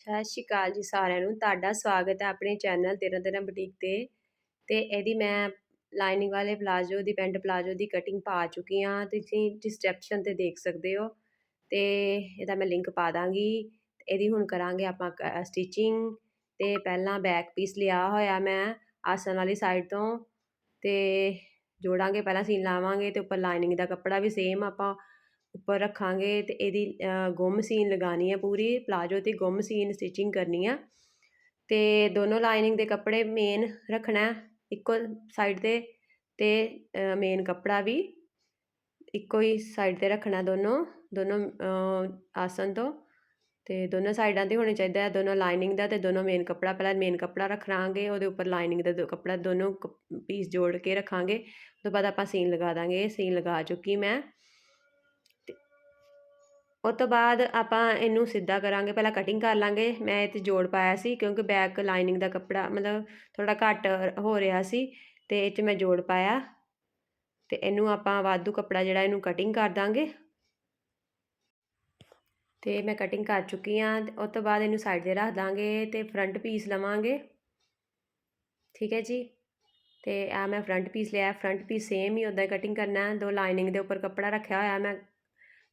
ਸਤਿ ਸ਼੍ਰੀ ਅਕਾਲ ਜੀ ਸਾਰਿਆਂ ਨੂੰ। ਤੁਹਾਡਾ ਸਵਾਗਤ ਹੈ ਆਪਣੇ ਚੈਨਲ ਤੇਰਾ ਤੇਰਾ ਬੁਟੀਕ ਤੇ। ਤੇ ਇਹਦੀ ਮੈਂ ਲਾਈਨਿੰਗ ਵਾਲੇ ਪਲਾਜੋ ਦੀ, ਪੈਂਟ ਪਲਾਜੋ ਦੀ ਕਟਿੰਗ ਪਾ ਚੁੱਕੀ ਹਾਂ। ਤੁਸੀਂ ਡਿਸਕ੍ਰਿਪਸ਼ਨ ਤੇ ਦੇਖ ਸਕਦੇ ਹੋ। ਤੇ ਇਹਦਾ ਮੈਂ ਲਿੰਕ ਪਾ ਦਾਂਗੀ। ਇਹਦੀ ਹੁਣ ਕਰਾਂਗੇ ਆਪਾਂ ਸਟਿਚਿੰਗ ਤੇ ਪਹਿਲਾਂ ਬੈਕ ਪੀਸ ਲਿਆ ਹੋਇਆ ਮੈਂ ਆਸਨ ਵਾਲੀ ਸਾਈਡ ਤੋਂ। ਤੇ ਜੋੜਾਂਗੇ, ਪਹਿਲਾਂ ਸੀਨ ਲਾਵਾਂਗੇ ਤੇ ਉੱਪਰ ਲਾਈਨਿੰਗ ਦਾ ਕੱਪੜਾ ਵੀ ਸੇਮ ਆਪਾਂ ਉੱਪਰ ਰੱਖਾਂਗੇ ਅਤੇ ਇਹਦੀ ਗੁੰਮ ਸੀਨ ਲਗਾਣੀ ਹੈ ਪੂਰੀ, ਪਲਾਜੋ ਤੇ ਗੁੰਮ ਸੀਨ ਸਟਿਚਿੰਗ ਕਰਨੀ ਹੈ ਅਤੇ ਦੋਨੋਂ ਲਾਈਨਿੰਗ ਦੇ ਕੱਪੜੇ ਮੇਨ ਰੱਖਣਾ ਇੱਕੋ ਸਾਈਡ ਤੇ ਅਤੇ ਮੇਨ ਕੱਪੜਾ ਵੀ ਇੱਕੋ ਹੀ ਸਾਈਡ ਤੇ ਰੱਖਣਾ ਦੋਨੋਂ ਦੋਨੋਂ ਆਸਨ ਤੋਂ। ਤੇ ਦੋਨੋਂ ਸਾਈਡਾਂ ਤੇ ਹੋਣੇ ਚਾਹੀਦਾ ਹੈ, ਦੋਨੋਂ ਲਾਈਨਿੰਗ ਦਾ ਤੇ ਦੋਨੋਂ ਮੇਨ ਕੱਪੜਾ, ਪਹਿਲਾਂ ਮੇਨ ਕੱਪੜਾ ਰੱਖਾਂਗੇ, ਉਹਦੇ ਉੱਪਰ ਲਾਈਨਿੰਗ ਦਾ ਕੱਪੜਾ ਦੋਨੋਂ ਪੀਸ ਜੋੜ ਕੇ ਰੱਖਾਂਗੇ। ਉਸ ਤੋਂ ਬਾਅਦ ਆਪਾਂ ਸੀਨ ਲਗਾ ਦਾਂਗੇ ਸੀਨ ਲਗਾ ਚੁੱਕੀ ਮੈਂ। ਉਹ ਤੋਂ ਬਾਅਦ ਆਪਾਂ ਇਹਨੂੰ ਸਿੱਧਾ ਕਰਾਂਗੇ, ਪਹਿਲਾਂ ਕਟਿੰਗ ਕਰ ਲਾਂਗੇ। ਮੈਂ ਇਹ 'ਤੇ ਜੋੜ ਪਾਇਆ ਸੀ ਕਿਉਂਕਿ ਬੈਕ ਲਾਈਨਿੰਗ ਦਾ ਕੱਪੜਾ ਮਤਲਬ ਥੋੜਾ ਘੱਟ ਹੋ ਰਿਹਾ ਸੀ ਤੇ ਇਹ 'ਚ ਮੈਂ ਜੋੜ ਪਾਇਆ। ਤੇ ਇਹਨੂੰ ਆਪਾਂ ਵਾਧੂ ਕੱਪੜਾ ਜਿਹੜਾ ਇਹਨੂੰ ਕਟਿੰਗ ਕਰ ਦਾਂਗੇ। ਤੇ ਮੈਂ ਕਟਿੰਗ ਕਰ ਚੁੱਕੀ ਆ। ਉਸ ਤੋਂ ਬਾਅਦ ਇਹਨੂੰ ਸਾਈਡ ਤੇ ਰੱਖ ਦਾਂਗੇ ਤੇ ਫਰੰਟ ਪੀਸ ਲਵਾਂਗੇ। ਠੀਕ ਹੈ ਜੀ? ਤੇ ਆ ਮੈਂ ਫਰੰਟ ਪੀਸ ਲਿਆ। ਫਰੰਟ ਪੀਸ ਸੇਮ ਹੀ ਉਦਾਂ ਕਟਿੰਗ ਕਰਨਾ। ਦੋ ਲਾਈਨਿੰਗ ਦੇ ਉੱਪਰ ਕੱਪੜਾ ਰੱਖਿਆ ਹੋਇਆ ਮੈਂ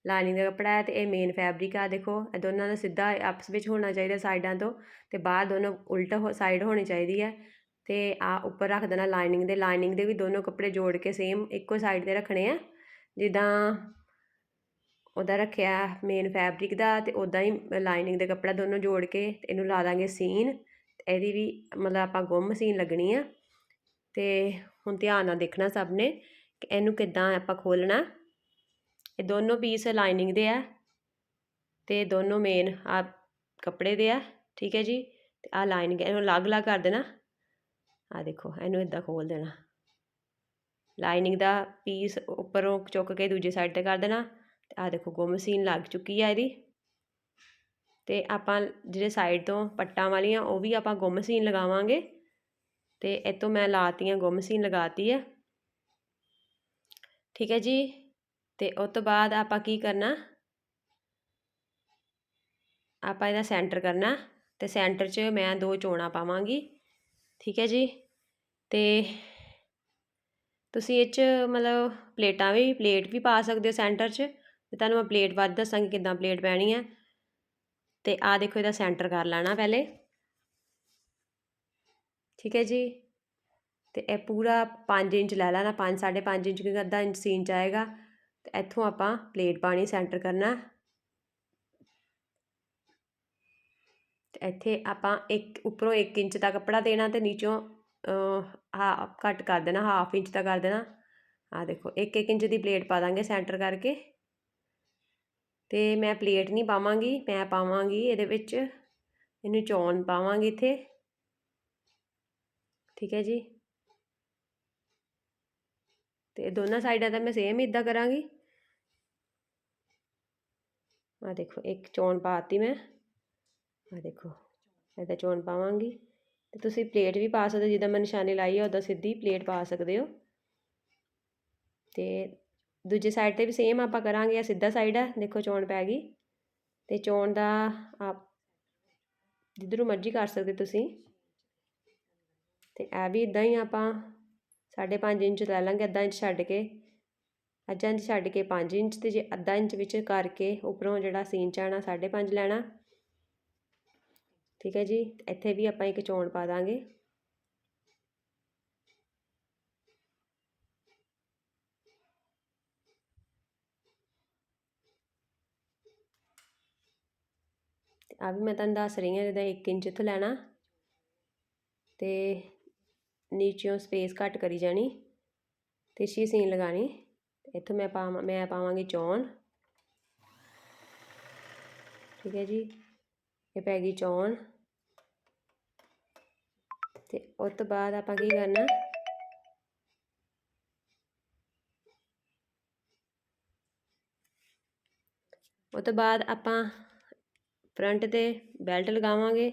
ਲਾਈਨਿੰਗ ਦਾ ਕੱਪੜਾ ਹੈ ਤੇ ਇਹ ਮੇਨ ਫੈਬਰਿਕ ਆ ਦੇਖੋ, ਇਹ ਦੋਨਾਂ ਦਾ ਸਿੱਧਾ ਆਪਸ ਵਿੱਚ ਹੋਣਾ ਚਾਹੀਦਾ ਸਾਈਡਾਂ ਤੋਂ ਤੇ ਬਾਹਰ ਦੋਨੋਂ ਉਲਟਾ ਸਾਈਡ ਹੋਣੀ ਚਾਹੀਦੀ ਹੈ ਤੇ ਆ ਉੱਪਰ ਰੱਖ ਦੇਣਾ ਲਾਈਨਿੰਗ ਦੇ ਲਾਈਨਿੰਗ ਦੇ ਵੀ ਦੋਨੋਂ ਕੱਪੜੇ ਜੋੜ ਕੇ ਸੇਮ ਇੱਕੋ ਸਾਈਡ ਤੇ ਰੱਖਣੇ ਆ। ਜਿੱਦਾਂ ਉਹਦਾ ਰੱਖਿਆ ਮੇਨ ਫੈਬਰਿਕ ਦਾ ਤੇ ਉਦਾਂ ਹੀ ਲਾਈਨਿੰਗ ਦਾ ਕੱਪੜਾ ਦੋਨੋਂ ਜੋੜ ਕੇ ਇਹਨੂੰ ਲਾ ਦਾਂਗੇ ਸੀਨ ਇਹਦੀ ਵੀ ਮਤਲਬ ਆਪਾਂ ਗੁੰਮ ਸੀਨ ਲੱਗਣੀ ਆ। ਤੇ ਹੁਣ ਧਿਆਨ ਨਾਲ ਦੇਖਣਾ ਸਭ ਨੇ ਕਿ ਇਹਨੂੰ ਕਿੱਦਾਂ ਆਪਾਂ ਖੋਲਣਾ। ਇਹ ਦੋਨੋਂ ਪੀਸ ਲਾਈਨਿੰਗ ਦੇ ਆ ਤੇ ਦੋਨੋਂ ਮੇਨ ਆ ਕੱਪੜੇ ਦੇ ਆ, ਠੀਕ ਹੈ ਜੀ? ਤੇ ਆ ਲਾਈਨਿੰਗ ਇਹਨੂੰ ਅਲੱਗ-ਅਲੱਗ ਕਰ ਦੇਣਾ। ਆ ਦੇਖੋ, ਇਹਨੂੰ ਇਦਾਂ ਖੋਲ ਦੇਣਾ। ਲਾਈਨਿੰਗ ਦਾ ਪੀਸ ਉੱਪਰੋਂ ਚੁੱਕ ਕੇ ਦੂਜੀ ਸਾਈਡ ਤੇ ਕਰ ਦੇਣਾ। ਤੇ ਆ ਦੇਖੋ, ਗੁੰਮ ਸੀਨ ਲੱਗ ਚੁੱਕੀ ਆ ਇਹਦੀ। ਤੇ ਆਪਾਂ ਜਿਹੜੇ ਸਾਈਡ ਤੋਂ ਪੱਟਾਂ ਵਾਲੀਆਂ, ਉਹ ਵੀ ਆਪਾਂ ਗੁੰਮ ਸੀਨ ਲਗਾਵਾਂਗੇ। ਤੇ ਤੋਂ ਮੈਂ ਲਾਤੀਆਂ, ਗੁੰਮ ਸੀਨ ਲਗਾਤੀ ਹੈ ਠੀਕ ਹੈ ਜੀ? ਅਤੇ ਉਹ ਤੋਂ ਬਾਅਦ ਆਪਾਂ ਕੀ ਕਰਨਾ? ਆਪਾਂ ਇਹਦਾ ਸੈਂਟਰ ਕਰਨਾ ਅਤੇ ਸੈਂਟਰ 'ਚ ਮੈਂ ਦੋ ਚੋਣਾ ਪਾਵਾਂਗੀ, ਠੀਕ ਹੈ ਜੀ? ਅਤੇ ਤੁਸੀਂ ਇਹ 'ਚ ਮਤਲਬ ਪਲੇਟਾਂ ਵੀ, ਪਲੇਟ ਵੀ ਪਾ ਸਕਦੇ ਹੋ ਸੈਂਟਰ 'ਚ। ਤੇ ਤੁਹਾਨੂੰ ਮੈਂ ਪਲੇਟ ਵੱਧ ਦੱਸਾਂਗੀ ਕਿੱਦਾਂ ਪਲੇਟ ਪੈਣੀ ਹੈ। ਤੇ ਆ ਦੇਖੋ ਇਹਦਾ ਸੈਂਟਰ ਕਰ ਲੈਣਾ ਪਹਿਲੇ। ਠੀਕ ਹੈ ਜੀ? ਤੇ ਇਹ ਪੂਰਾ 5 ਇੰਚ ਲੈ ਲੈਣਾ 5 5.5 ਇੰਚ ਕਿਉਂਕਿ ਅੱਧਾ ਇੰਚ ਸੀਨ ਚ ਆਏਗਾ। ਤੇ ਇੱਥੋਂ ਆਪਾਂ ਪਲੇਟ ਪਾਣੀ ਸੈਂਟਰ ਕਰਨਾ। ਤੇ ਇੱਥੇ ਆਪਾਂ ਇੱਕ, ਉੱਪਰੋਂ 1 ਇੰਚ ਦਾ ਕੱਪੜਾ ਦੇਣਾ ਤੇ ਨੀਚੋਂ ਹਾਫ ਕੱਟ ਕਰ ਦੇਣਾ, ਹਾਫ ਇੰਚ ਦਾ ਕਰ ਦੇਣਾ। ਆ ਦੇਖੋ 1 1 ਇੰਚ ਦੀ ਪਲੇਟ ਪਾ ਦਾਂਗੇ ਸੈਂਟਰ ਕਰਕੇ। ਤੇ ਮੈਂ ਪਲੇਟ ਨਹੀਂ ਪਾਵਾਂਗੀ, ਮੈਂ ਪਾਵਾਂਗੀ ਇਹਦੇ ਵਿੱਚ, ਇਹਨੂੰ ਚੌਣ ਪਾਵਾਂਗੀ ਇੱਥੇ। ਠੀਕ ਹੈ ਜੀ? ਤੇ ਦੋਨਾਂ ਸਾਈਡਾਂ ਦਾ ਮੈਂ ਸੇਮ ਇਦਾਂ ਕਰਾਂਗੀ। ਆ ਦੇਖੋ, ਇੱਕ ਚੋਣ ਪਾਤੀ ਮੈਂ। ਆ ਦੇਖੋ ਇਹਦਾ ਚੋਣ ਪਾਵਾਂਗੀ। ਤੇ ਤੁਸੀਂ ਪਲੇਟ ਵੀ ਪਾ ਸਕਦੇ ਜਿੱਦਾਂ ਮੈਂ ਨਿਸ਼ਾਨੀ ਲਾਈ ਹੈ ਉਦਾਂ ਸਿੱਧੀ ਪਲੇਟ ਪਾ ਸਕਦੇ ਹੋ। ਤੇ ਦੂਜੇ ਸਾਈਡ ਤੇ ਵੀ ਸੇਮ ਆਪਾਂ ਕਰਾਂਗੇ ਆ ਸਿੱਧਾ ਸਾਈਡ ਆ, ਦੇਖੋ ਚੋਣ ਪੈ ਗਈ। ਤੇ ਚੋਣ ਦਾ ਆਪ ਜਿੱਧਰੋਂ ਮਰਜ਼ੀ ਕਰ ਸਕਦੇ ਤੁਸੀਂ। ਤੇ ਇਹ ਵੀ ਇਦਾਂ ਹੀ ਆਪਾਂ 5.5 ਇੰਚ ਲੈ ਲਾਂਗੇ, ਅੱਧਾ ਇੰਚ ਛੱਡ ਕੇ। ਅੱਧਾ ਇੰਚ ਛੱਡ ਕੇ 5 ਇੰਚ ਤੇ ਜੇ ਅੱਧਾ ਇੰਚ ਵਿੱਚ ਕਰਕੇ ਉੱਪਰੋਂ ਜਿਹੜਾ ਸੀਨ ਚਾਣਾ 5.5 ਲੈਣਾ। ਠੀਕ ਹੈ ਜੀ, ਇੱਥੇ ਵੀ ਆਪਾਂ ਇੱਕ ਚੋਣ ਪਾ ਦਾਂਗੇ। ਆ ਵੀ ਮੈਂ ਤੁਹਾਨੂੰ ਦੱਸ ਰਹੀ ਹਾਂ ਜਿਹਦਾ 1 ਇੰਚ ਇੱਥੋਂ ਲੈਣਾ ਤੇ ਨੀਚਿਓਂ ਸਪੇਸ ਘੱਟ ਕਰੀ ਜਾਣੀ ਤਿੱਛੀ ਸੀਨ ਲਗਾਣੀ ਇੱਥੋਂ ਮੈਂ ਪਾਵਾਂ, ਮੈਂ ਪਾਵਾਂਗੀ ਚੌਣ। ਠੀਕ ਹੈ ਜੀ, ਇਹ ਪੈ ਗਈ ਚੌਣ। ਤੇ ਉਸ ਤੋਂ ਬਾਅਦ ਆਪਾਂ ਕੀ ਕਰਨਾ? ਉਸ ਤੋਂ ਬਾਅਦ ਆਪਾਂ ਫਰੰਟ ਤੇ ਬੈਲਟ ਲਗਾਵਾਂਗੇ।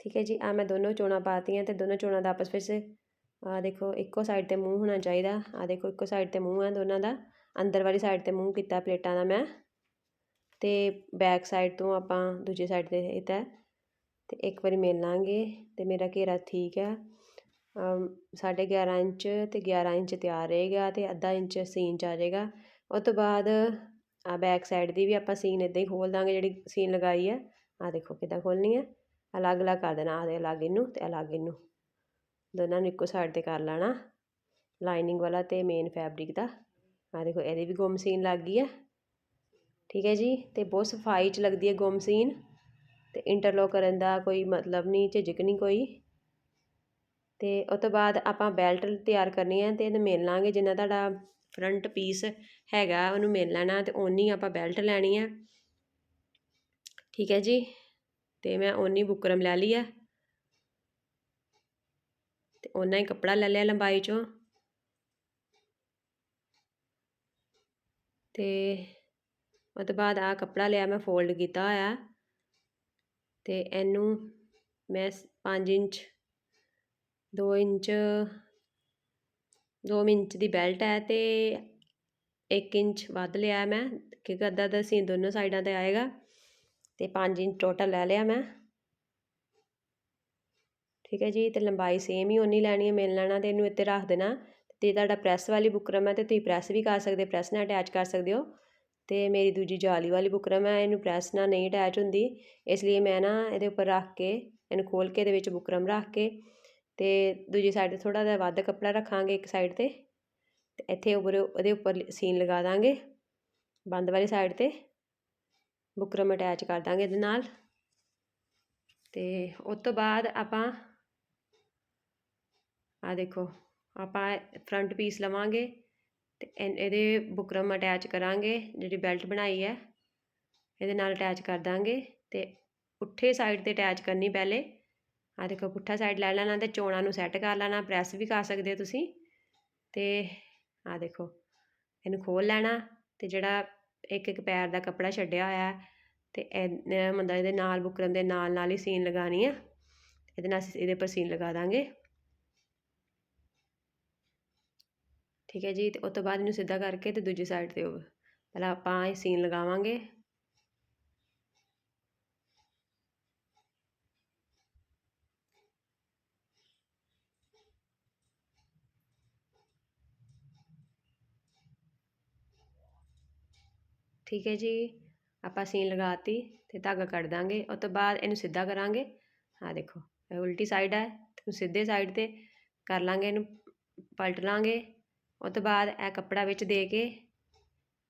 ਠੀਕ ਹੈ ਜੀ ਆ ਮੈਂ ਦੋਨੋਂ ਚੋਣਾ ਪਾਤੀਆਂ ਤੇ ਦੋਨੋਂ ਚੋਣਾ ਦਾ ਆਪਸ ਵਿੱਚ ਆਹ ਦੇਖੋ, ਇੱਕੋ ਸਾਈਡ ਤੇ ਮੂੰਹ ਹੋਣਾ ਚਾਹੀਦਾ। ਆਹ ਦੇਖੋ, ਇੱਕੋ ਸਾਈਡ ਤੇ ਮੂੰਹ ਹੈ ਦੋਨਾਂ ਦਾ। ਅੰਦਰ ਵਾਲੀ ਸਾਈਡ ਤੇ ਮੂੰਹ ਕੀਤਾ ਪਲੇਟਾਂ ਦਾ ਮੈਂ। ਤੇ ਬੈਕ ਸਾਈਡ ਤੋਂ ਆਪਾਂ ਦੂਜੀ ਸਾਈਡ ਤੇ ਇਹ ਤੇ ਇੱਕ ਵਾਰੀ ਮਿਲ ਲਾਂਗੇ ਤੇ ਮੇਰਾ ਘੇਰਾ ਠੀਕ ਹੈ ਸਾਢੇ 11 ਇੰਚ ਤੇ 11 ਇੰਚ ਤਿਆਰ ਰਹੇਗਾ ਤੇ ਅੱਧਾ ਇੰਚ ਸੀਨ ਚ ਆ ਜਾਏਗਾ। ਉਸ ਤੋਂ ਬਾਅਦ ਆ ਬੈਕ ਸਾਈਡ ਦੀ ਵੀ ਆਪਾਂ ਸੀਨ ਇਦਾਂ ਹੀ ਖੋਲ ਦਾਂਗੇ ਜਿਹੜੀ ਸੀਨ ਲਗਾਈ ਹੈ ਆ ਦੇਖੋ ਕਿਦਾਂ ਖੋਲਣੀ ਹੈ ਅਲੱਗ ਅਲੱਗ ਕਰ ਦੇਣਾ ਆ ਦੇ ਅਲੱਗ ਇਹਨੂੰ ਤੇ ਅਲੱਗ ਇਹਨੂੰ। ਦੋਨਾਂ ਨੂੰ ਇੱਕੋ ਸਾਈਡ ਤੇ ਕਰ ਲੈਣਾ। ਲਾਈਨਿੰਗ ਵਾਲਾ ਤੇ ਮੇਨ ਫੈਬਰਿਕ ਦਾ। ਆ ਦੇਖੋ, ਇਹਦੀ ਵੀ ਗੁੰਮ ਸੀਨ ਲੱਗ ਗਈ ਹੈ ਠੀਕ ਹੈ ਜੀ? ਤੇ ਬਹੁਤ ਸਫ਼ਾਈ ਚ ਲੱਗਦੀ ਹੈ ਗੁੰਮ ਸੀਨ। ਤੇ ਇੰਟਰਲੋਕ ਕਰਨ ਦਾ ਕੋਈ ਮਤਲਬ ਨਹੀਂ, ਝਿਜਕ ਨਹੀਂ ਕੋਈ। ਤੇ ਉਸ ਤੋਂ ਬਾਅਦ ਆਪਾਂ ਬੈਲਟ ਤਿਆਰ ਕਰਨੀ ਹੈ ਤੇ ਇਹਨੂੰ ਮਿਲ ਲਾਂਗੇ। ਜਿੰਨਾ ਤੁਹਾਡਾ ਫਰੰਟ ਪੀਸ ਹੈਗਾ, ਉਹਨੂੰ ਮਿਲ ਲੈਣਾ ਤੇ ਓਨੀ ਆਪਾਂ ਬੈਲਟ ਲੈਣੀ ਹੈ ਠੀਕ ਹੈ ਜੀ? ਤੇ ਮੈਂ ਓਨੀ ਬੁਕਰਮ ਲੈ ਲਈ ਹੈ ਤੇ ਉਹਨਾਂ ਹੀ ਕੱਪੜਾ ਲੈ ਲਿਆ ਲੰਬਾਈ ਚੋਂ। ਤੇ ਉਹ ਤੋਂ ਬਾਅਦ ਆ ਕੱਪੜਾ ਲਿਆ ਮੈਂ ਫੋਲਡ ਕੀਤਾ ਹੋਇਆ। ਤੇ ਇਹਨੂੰ ਮੈਂ 5 ਇੰਚ 2 ਇੰਚ 2 ਇੰਚ ਦੀ ਬੈਲਟ ਹੈ ਤੇ 1 ਇੰਚ ਵੱਧ ਲਿਆ ਮੈਂ। ਕਿਉਂਕਿ ਅੱਧਾ ਦਾ ਸੀਨ ਦੋਨੋਂ ਸਾਈਡਾਂ ਤੇ ਆਏਗਾ। ਤੇ 5 ਇੰਚ ਟੋਟਲ ਲੈ ਲਿਆ ਮੈਂ। ਠੀਕ ਹੈ ਜੀ ਅਤੇ ਲੰਬਾਈ ਸੇਮ ਹੀ ਓਨੀ ਲੈਣੀ ਹੈ, ਮਿਲ ਲੈਣਾ ਅਤੇ ਇਹਨੂੰ ਇੱਥੇ ਰੱਖ ਦੇਣਾ। ਅਤੇ ਤੁਹਾਡਾ ਪ੍ਰੈਸ ਵਾਲੀ ਬੁਕਰਮ ਹੈ ਅਤੇ ਤੁਸੀਂ ਪ੍ਰੈਸ ਵੀ ਕਰ ਸਕਦੇ ਪ੍ਰੈਸ ਨਾਲ ਅਟੈਚ ਕਰ ਸਕਦੇ ਹੋ। ਅਤੇ ਮੇਰੀ ਦੂਜੀ ਜਾਲੀ ਵਾਲੀ ਬੁਕਰਮ ਹੈ, ਇਹਨੂੰ ਪ੍ਰੈਸ ਨਾਲ ਨਹੀਂ ਅਟੈਚ ਹੁੰਦੀ। ਇਸ ਲਈ ਮੈਂ ਨਾ ਇਹਦੇ ਉੱਪਰ ਰੱਖ ਕੇ, ਇਹਨੂੰ ਖੋਲ੍ਹ ਕੇ ਇਹਦੇ ਵਿੱਚ ਬੁਕਰਮ ਰੱਖ ਕੇ ਅਤੇ ਦੂਜੀ ਸਾਈਡ ਤੇ ਥੋੜ੍ਹਾ ਜਿਹਾ ਵੱਧ ਕੱਪੜਾ ਰੱਖਾਂਗੇ ਇੱਕ ਸਾਈਡ ਤੇ। ਅਤੇ ਇੱਥੇ ਉੱਪਰ, ਉਹਦੇ ਉੱਪਰ ਸੀਨ ਲਗਾ ਦਾਂਗੇ। ਬੰਦ ਵਾਲੀ ਸਾਈਡ ਤੇ ਬੁਕਰਮ ਅਟੈਚ ਕਰ ਦਾਂਗੇ ਇਹਦੇ ਨਾਲ। ਅਤੇ ਉਸ ਤੋਂ ਬਾਅਦ ਆਪਾਂ ਆ ਦੇਖੋ, ਆਪਾਂ ਫਰੰਟ ਪੀਸ ਲਵਾਂਗੇ ਤੇ ਇਹਦੇ ਬੁਕਰਮ ਅਟੈਚ ਕਰਾਂਗੇ, ਜਿਹੜੀ ਬੈਲਟ ਬਣਾਈ ਹੈ, ਇਹਦੇ ਨਾਲ ਅਟੈਚ ਕਰ ਦਾਂਗੇ ਤੇ ਪੁੱਠੇ ਸਾਈਡ ਤੇ ਅਟੈਚ ਕਰਨੀ ਪਹਿਲੇ। ਆ ਦੇਖੋ, ਪੁੱਠਾ ਸਾਈਡ ਲੈ ਲੈਣਾ ਤੇ ਚੋਣਾਂ ਨੂੰ ਸੈੱਟ ਕਰ ਲੈਣਾ ਪ੍ਰੈਸ ਵੀ ਕਰ ਸਕਦੇ ਹੋ ਤੁਸੀਂ। ਤੇ ਆ ਦੇਖੋ, ਇਹਨੂੰ ਖੋਲ ਲੈਣਾ ਤੇ ਜਿਹੜਾ ਇੱਕ ਇੱਕ ਪੈਰ ਦਾ ਕੱਪੜਾ ਛੱਡਿਆ ਹੋਇਆ ਤੇ ਇਹ ਮਤਲਬ ਇਹਦੇ ਨਾਲ ਬੁਕਰਮ ਦੇ ਨਾਲ ਨਾਲ ਹੀ ਸੀਨ ਲਗਾਣੀ ਆ। ਇਹਦੇ ਨਾਲ ਇਹਦੇ ਪਰ ਸੀਨ ਲਗਾ ਦਾਂਗੇ। ਠੀਕ ਹੈ ਜੀ, ਤੇ ਉਸ ਤੋਂ ਬਾਅਦ ਇਹਨੂੰ ਸਿੱਧਾ ਕਰਕੇ ਤੇ ਦੂਜੀ ਸਾਈਡ ਤੇ ਪਹਿਲਾਂ ਆਪਾਂ ਇਹ ਸੀਨ ਲਗਾਵਾਂਗੇ। ਠੀਕ ਹੈ ਜੀ, ਆਪਾਂ ਸੀਨ ਲਗਾਤੀ ਤੇ ਧਾਗਾ ਕੱਢ ਦਾਂਗੇ। ਉਸ ਤੋਂ ਬਾਅਦ ਇਹਨੂੰ ਸਿੱਧਾ ਕਰਾਂਗੇ। ਆ ਦੇਖੋ, ਇਹ ਉਲਟੀ ਸਾਈਡ ਹੈ, ਤੇ ਸਿੱਧੇ ਸਾਈਡ ਤੇ ਕਰ ਲਾਂਗੇ ਇਹਨੂੰ, ਪਲਟ ਲਾਂਗੇ। ਉਸ ਤੋਂ ਬਾਅਦ ਇਹ ਕੱਪੜਾ ਵਿੱਚ ਦੇ ਕੇ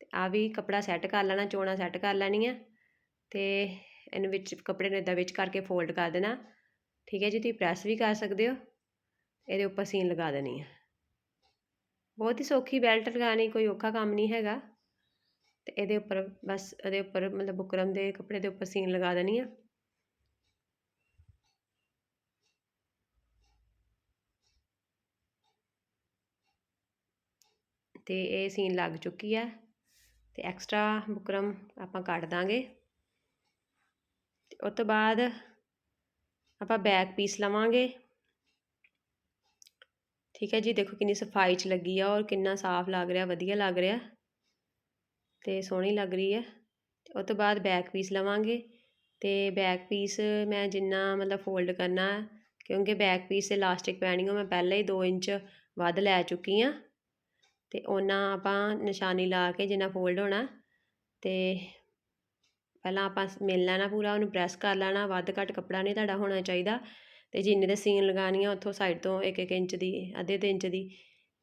ਤੇ ਆ ਵੀ ਕੱਪੜਾ ਸੈੱਟ ਕਰ ਲੈਣਾ, ਚੋਣਾ ਸੈੱਟ ਕਰ ਲੈਣੀਆਂ ਆ ਤੇ ਇਹਨੂੰ ਵਿੱਚ ਕੱਪੜੇ ਨੂੰ ਇਦਾਂ ਵਿੱਚ ਕਰਕੇ ਫੋਲਡ ਕਰ ਦੇਣਾ। ਠੀਕ ਹੈ ਜੀ, ਤੁਸੀਂ ਪ੍ਰੈਸ ਵੀ ਕਰ ਸਕਦੇ ਹੋ, ਇਹਦੇ ਉੱਪਰ ਸੀਨ ਲਗਾ ਦੇਣੀ ਹੈ ਬਹੁਤ ਹੀ ਸੌਖੀ ਬੈਲਟ ਲਗਾਣੀ ਕੋਈ ਔਖਾ ਕੰਮ ਨਹੀਂ ਹੈਗਾ। ਤੇ ਇਹਦੇ ਉੱਪਰ ਬਸ, ਇਹਦੇ ਉੱਪਰ ਮਤਲਬ ਬੁਕਰਮ ਦੇ ਕੱਪੜੇ ਦੇ ਉੱਪਰ ਸੀਨ ਲਗਾ ਦੇਣੀ ਆ। ਅਤੇ ਇਹ ਸੀਨ ਲੱਗ ਚੁੱਕੀ ਹੈ। ਅਤੇ ਐਕਸਟਰਾ ਬੁਕਰਮ ਆਪਾਂ ਕੱਢ ਦਾਂਗੇ। ਤੇ ਉਸ ਤੋਂ ਬਾਅਦ ਆਪਾਂ ਬੈਕ ਪੀਸ ਲਵਾਂਗੇ। ਠੀਕ ਹੈ ਜੀ, ਦੇਖੋ ਕਿੰਨੀ ਸਫ਼ਾਈ ਚ ਲੱਗੀ ਆ ਔਰ ਕਿੰਨਾ ਸਾਫ਼ ਲੱਗ ਰਿਹਾ, ਵਧੀਆ ਲੱਗ ਰਿਹਾ। ਤੇ ਸੋਹਣੀ ਲੱਗ ਰਹੀ ਹੈ। ਤੇ ਉਸ ਤੋਂ ਬਾਅਦ ਬੈਕ ਪੀਸ ਲਵਾਂਗੇ। ਤੇ ਬੈਕ ਪੀਸ ਮੈਂ ਜਿੰਨਾ ਮਤਲਬ ਫੋਲਡ ਕਰਨਾ, ਕਿਉਂਕਿ ਬੈਕ ਪੀਸ ਤੇ ਇਲਾਸਟਿਕ ਪੈਣੀ ਉਹ ਮੈਂ ਪਹਿਲਾਂ ਹੀ 2 ਇੰਚ ਵੱਧ ਲੈ ਚੁੱਕੀ ਆ ਤੇ ਉਹਨਾਂ ਆਪਾਂ ਨਿਸ਼ਾਨੀ ਲਾ ਕੇ ਜਿੰਨਾ ਫੋਲਡ ਹੋਣਾ ਤੇ ਪਹਿਲਾਂ ਆਪਾਂ ਮਿਲ ਲੈਣਾ ਪੂਰਾ, ਉਹਨੂੰ ਪ੍ਰੈਸ ਕਰ ਲੈਣਾ, ਵੱਧ ਘੱਟ ਕੱਪੜਾ ਨਹੀਂ ਤੁਹਾਡਾ ਹੋਣਾ ਚਾਹੀਦਾ ਤੇ ਜਿੰਨੇ ਦੇ ਸੀਨ ਲਗਾਣੀ ਆ ਉੱਥੋਂ ਸਾਈਡ ਤੋਂ 1-1 ਇੰਚ ਦੀ, ਅੱਧੇ ਤੇ ਇੰਚ ਦੀ